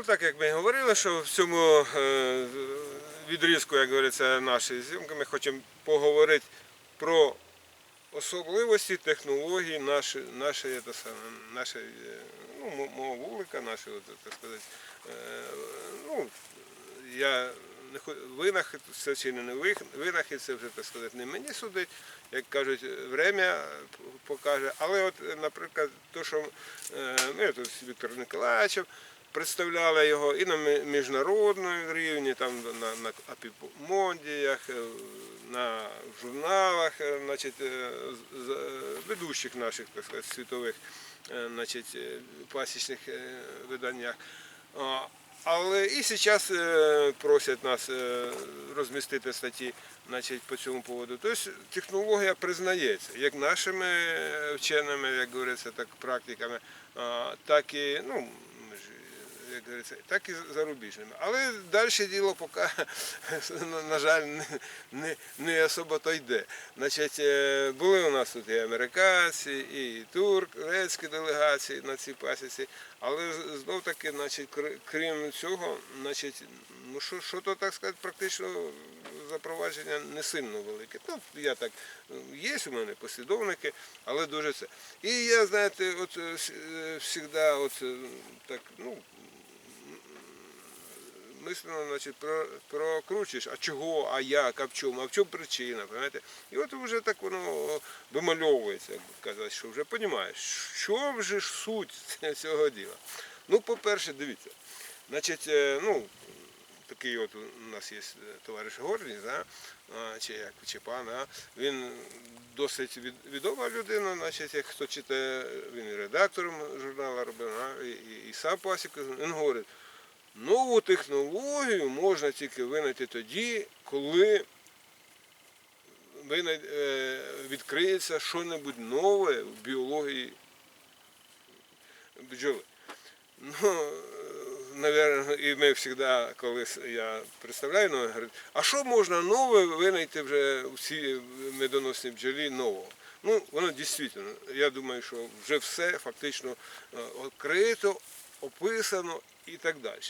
Ну так як ми говорили, що в цьому е, відрізку, як говориться, нашої зйомки, ми хочемо поговорити про особливості технологій нашої, нашої, е, ну, мого вулика, нашої, от, так сказати, е, ну, я винахід це чи не винахід, це вже так сказати не мені судить, як кажуть, время покаже. Але от, наприклад, то, що е, ну, тут Віктор Николаєвичем представляли його і на міжнародному рівні, там на, на апімондіях, е, на журналах, е, значить, е, ведущих наших так сказати, світових значить, пасічних виданнях. Але і зараз просять нас розмістити статті значить, по цьому поводу. Тобто технологія признається як нашими вченими, як говориться, так практиками, так і ну, як говориться, так і зарубіжними. Але далі діло поки, на- жаль, не, не, не особо то йде. Значить, е, були у нас тут і американці, і турецькі делегації на цій пасіці, але знов таки, значить, крім цього, значить, ну що, що то так сказати, практично запровадження не сильно велике. Ну, я так, є у мене послідовники, але дуже це. І я, знаєте, от е, с- е, завжди, от е, так, ну, мислено, значить, про, прокручуєш, а чого, а як, а в чому, а в чому причина, понимаєте? І от вже так воно вимальовується, як би казати, що вже розумієш, що вже ж суть цього діла. Ну, по-перше, дивіться, значить, е, ну, такий от у нас є е, товариш Гордій, да? чи як, чи пан, а? він досить від- відома людина, значить, як хто читає, він і редактором журналу робив, а? І, і, і сам пасік, він говорить, нову технологію можна тільки винайти тоді, коли е, відкриється щось нове в біології бджоли. Ну, наверное, і ми завжди, коли я представляю, ну, говорять, а що можна нове винайти вже в цій медоносній бджолі нового? Ну, воно дійсно, я думаю, що вже все фактично е, відкрито, описано і так далі.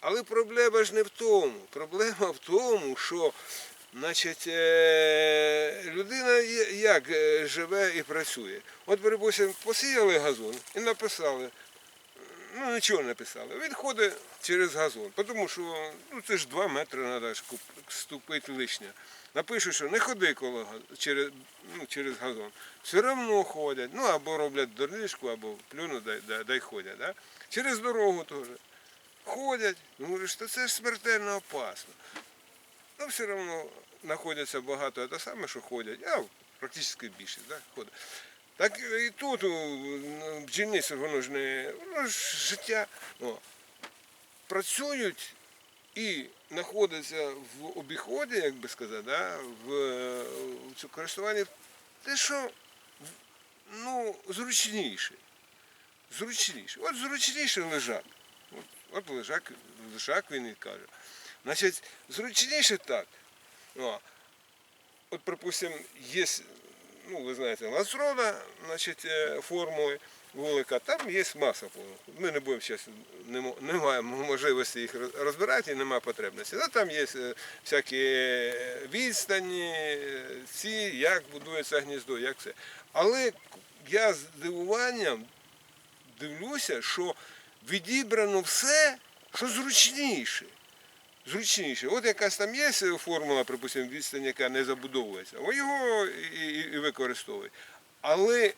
Але проблема ж не в тому. Проблема в тому, що значить, е, людина як е, живе і працює. От, припустимо, посіяли газон і написали, ну нічого не написали. Він ходить через газон, тому що ну, це ж 2 метри треба ступити лишнє. Напишуть, що не ходи коло через, ну, через газон. Все одно ходять. Ну або роблять доріжку, або плюнуть, дай, дай, дай ходять. Да? Через дорогу теж. Ходять, ну що це ж смертельно опасно. Ну, все одно знаходяться багато те саме, що ходять, а практично більшість да, ходить. Так і тут у бджільництві воно ж не воно ж життя. О. Працюють і знаходяться в обіході, як би сказати, да, в, в цьому користуванні те, що ну, зручніше. Зручніше. От зручніше лежак. От, от лежак, лежак він і каже. Значить, зручніше так. О, от, припустимо, є, ну, ви знаєте, лазрода, значить, е, формули вулика, там є маса формул. Ми не будемо зараз, не, маємо можливості їх розбирати і немає потребності. Ну, там є е, всякі е, відстані, ці, як будується гніздо, як це. Але я з здивуванням дивлюся, що відібрано все, що зручніше. Зручніше. От якась там є формула, припустимо, відстань, яка не забудовується, о, його і, і, і використовують. Але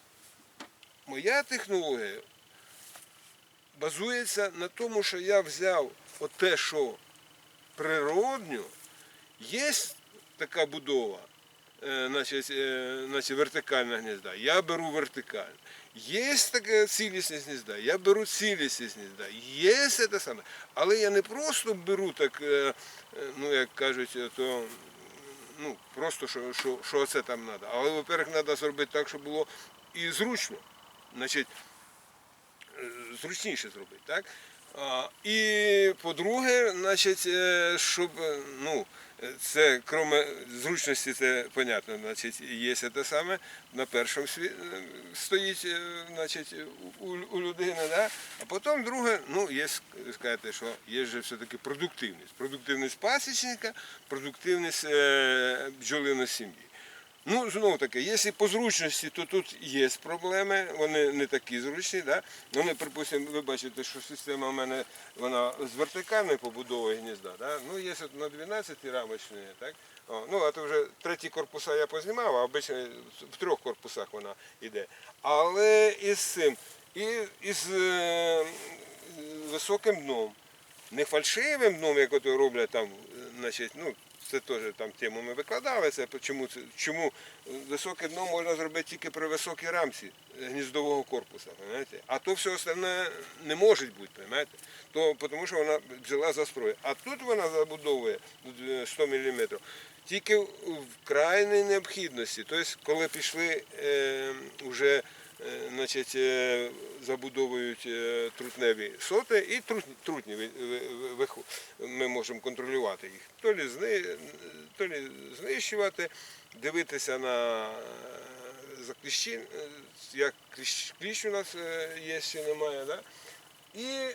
моя технологія базується на тому, що я взяв те, що природньо, є така будова, значить, е, значить, вертикальна гнізда, я беру вертикальну. Є така цілісність гнізда, я беру цілісність гнізда. Є те саме. Але я не просто беру так, е, е, ну як кажуть, е, то ну, просто що, що, що це там треба. Але, во-первых, треба зробити так, щоб було і зручно. Значить, е, зручніше зробити. Так? І по-друге, значить, е, щоб е, ну, це кроме зручності, це понятно, значить, є те саме на першому сві... е, стоїть, значить, у, у людини, да? а потім друге, ну, є ск- сказати, що є же все-таки продуктивність. Продуктивність пасічника, продуктивність бджолиної сім'ї. Ну, знову таки, якщо по зручності, то тут є проблеми, вони не такі зручні. Да? Вони, припустимо, ви бачите, що система в мене вона з вертикальної побудовою гнізда. Да? Ну, є от на 12 рамочні, так? О, ну, а то вже треті корпуса я познімав, а обично в трьох корпусах вона йде. Але із цим, і із е, високим дном. Не фальшивим дном, як ото роблять там, е, значить, ну, це теж там тему ми викладали, це чому, чому високе дно можна зробити тільки при високій рамці гніздового корпуса, понимаєте? а то все остальне не може бути, понимаєте? То, тому що вона бджола застрою. А тут вона забудовує е, 100 мм тільки в крайній необхідності. Тобто, коли пішли е, вже е, значить, е, забудовують е, трутневі соти і трутні, ми можемо контролювати їх. То лі, знищувати, дивитися на е, за е, як кліщ, у нас е, є чи немає. Да? І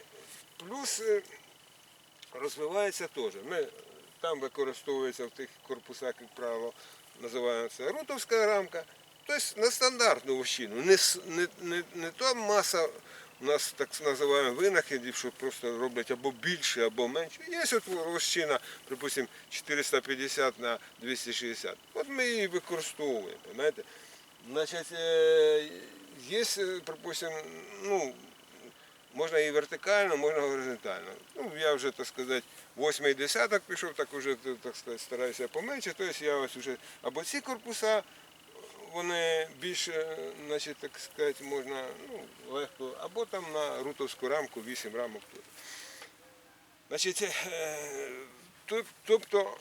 плюс е, розвивається теж. Ми, там використовується в тих корпусах, як правило, називається рутовська рамка. Тобто на стандартну вощину. Не, не, не, не та маса у нас так називаємо винахідів, що просто роблять або більше, або менше. Є от вощина, припустимо, 450 на 260. От ми її використовуємо. Понимаєте? Значить, е, є, припустимо, ну, Можна і вертикально, можна горизонтально. Ну, я вже, так сказати, восьмий десяток пішов, так вже, так сказати, стараюся поменше. Тобто я ось уже або ці корпуса, вони більше, значить, так сказати, можна ну, легко, або там на рутовську рамку, вісім рамок тут. Значить, е, тобто,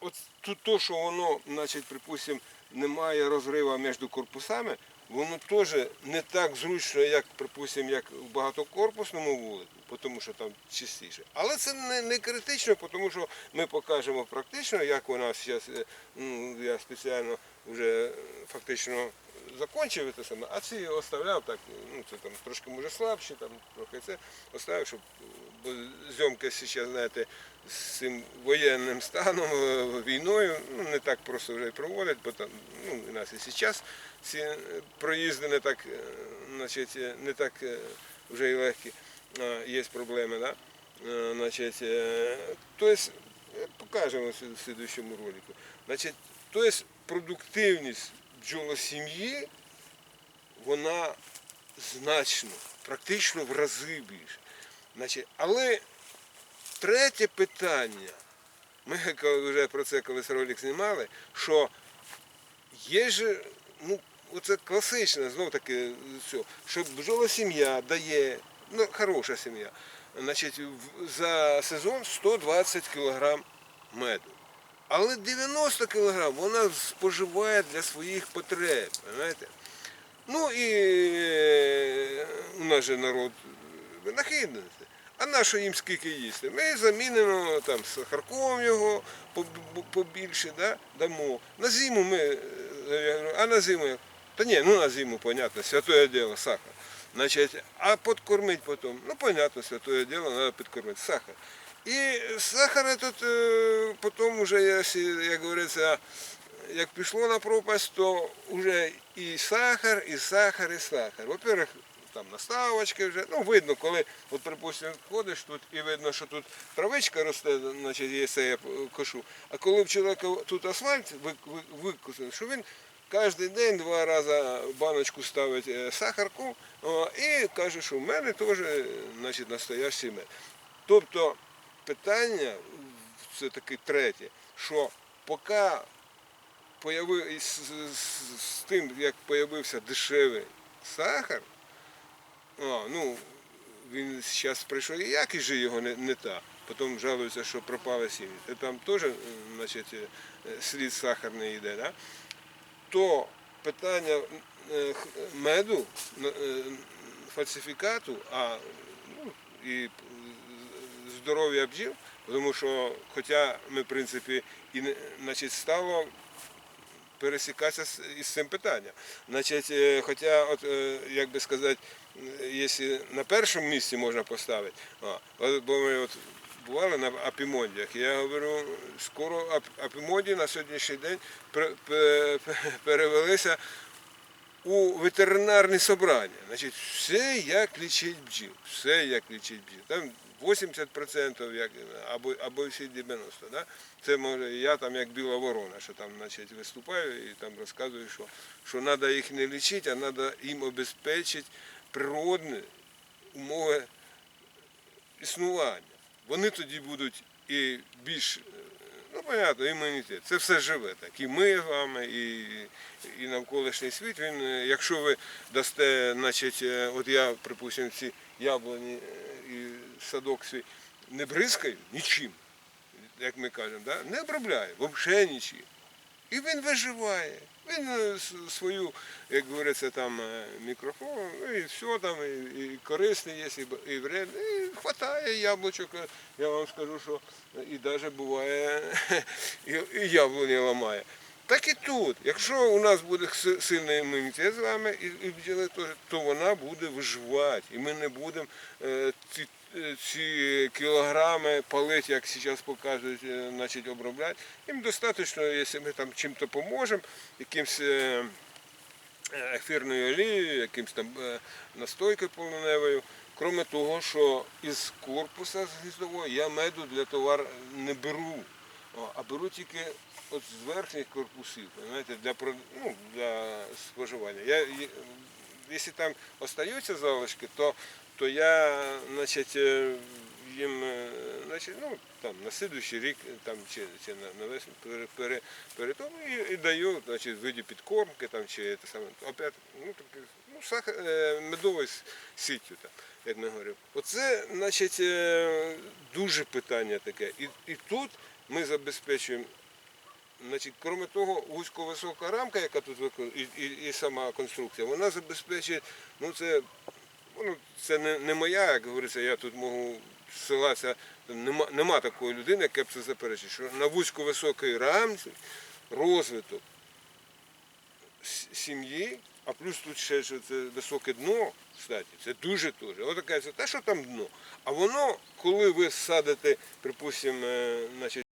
от то, що воно, значить, припустимо, немає розриву між корпусами, воно теж не так зручно, як, припустимо, як в багатокорпусному вулику, тому що там чистіше. Але це не, не критично, тому що ми покажемо практично, як вона зараз, ну, я спеціально вже фактично закончив це саме, а ці оставляв так, ну це там трошки може слабші, там трохи це оставив, щоб бо зйомка зараз, знаєте, з цим воєнним станом, е, війною, ну не так просто вже проводять, бо там ну, у нас і зараз ці е, проїзди не так, е, значить, не так вже і легкі, є проблеми, да? Значить, е, тобто, покажемо в слідуючому ролику. Значить, тобто продуктивність бджолосім'ї, вона значно, практично в рази більше. Значить, але третє питання, ми вже про це колись ролик знімали, що є ж, ну, оце класичне, знов таки, все, що бджолосім'я дає, ну, хороша сім'я, значить, за сезон 120 кг меду. Але 90 кг вона споживає для своїх потреб. Понимаєте? Ну і е, у нас же народ винахідний. А на що їм скільки їсти? Ми замінимо там сахарком його побільше, да? дамо. На зиму ми, е, а на зиму як? Та ні, ну на зиму, понятно, святое дело, сахар. Значить, а подкормить потім, ну понятно, святое дело, треба підкормити, сахар. І сахар тут е, потім вже, як говориться, як пішло на пропасть, то вже і сахар, і сахар, і сахар. Во-первых, там наставочки вже, ну видно, коли, от припустимо, ходиш тут і видно, що тут травичка росте, значить, є це я кошу. А коли в чоловіка тут асфальт ви- ви- що він кожен день два рази баночку ставить е, сахарку і каже, що в мене теж е, значить, настоящий мед. Тобто питання це таки третє, що поки появи, з, з- з тим, як з'явився дешевий сахар, а, ну, він зараз прийшов і якість же його не, не та. Потім жалуються, що пропали сім'ї. Та Там теж е, значить, е, слід сахарний йде. Да? То питання е, меду, е, фальсифікату, а ну, і здоров'я бджіл, тому що, хоча ми, в принципі, і значить, стало пересікатися із цим питанням. Значить, е, хоча, от, е, як би сказати, якщо на першому місці можна поставити, бо ми от бували на апімондіях, я говорю, скоро ап- апімонді на сьогоднішній день пер- пе- пе- перевелися у ветеринарні собрання. Значить, все як лічить бджіл, все як лічить бджіл. Там 80% як, або, або всі 90%. Да? Це може я там як біла ворона, що там значить, виступаю і там розказую, що, що треба їх не лічити, а треба їм обезпечити природні умови існування. Вони тоді будуть і більш, понятно, імунітет. Це все живе так. І ми з вами, і, і навколишній світ. Він, е, якщо ви дасте, значить, е, от я, припустимо, ці яблуні е, і садок свій не бризкаю нічим, як ми кажемо, да? не обробляю, взагалі нічим. І він виживає. Він е, свою, як говориться, там е, мікрофон, ну, і все там, і, і корисний є, і, і вредний, і хватає яблучок. е, Я вам скажу, що і навіть буває, і, і яблуні ламає. Так і тут. Якщо у нас буде сильний імунітет з вами і, і бджіли теж, то вона буде виживати. І ми не будемо е, ці, ці кілограми палити, як зараз показують, е, значить, обробляти. Їм достатньо, якщо ми там чим-то поможемо, якимось е, е, ефірною олією, якимось там е, настойкою полоневою. Кроме того, що із корпуса з гніздового я меду для товар не беру, а беру тільки от з верхніх корпусів, знаєте, для, ну, для споживання. Я, якщо там залишки, то, то я значить, е, їм е, значить, ну, там, на слідуючий рік там, чи, чи на, на весну пере, пере, пере, тому і, і даю значить, в виді підкормки там, чи те саме, опять, ну, таке, ну, сахар, е, медовою сіттю, там, як ми говоримо. Оце значить, е, дуже питання таке. І, і тут ми забезпечуємо Значить, крім того, вузько-висока рамка, яка тут виконана, і, і, і сама конструкція, вона забезпечує, ну це, ну, це не, не моя, як говориться, я тут можу ссилатися, нема, нема такої людини, яка б це заперечить, що на вузько-високій рамці розвиток сім'ї, а плюс тут ще що це високе дно, кстати, це дуже дуже. Ось таке, це те, що там дно. А воно, коли ви садите, припустимо, е, значить,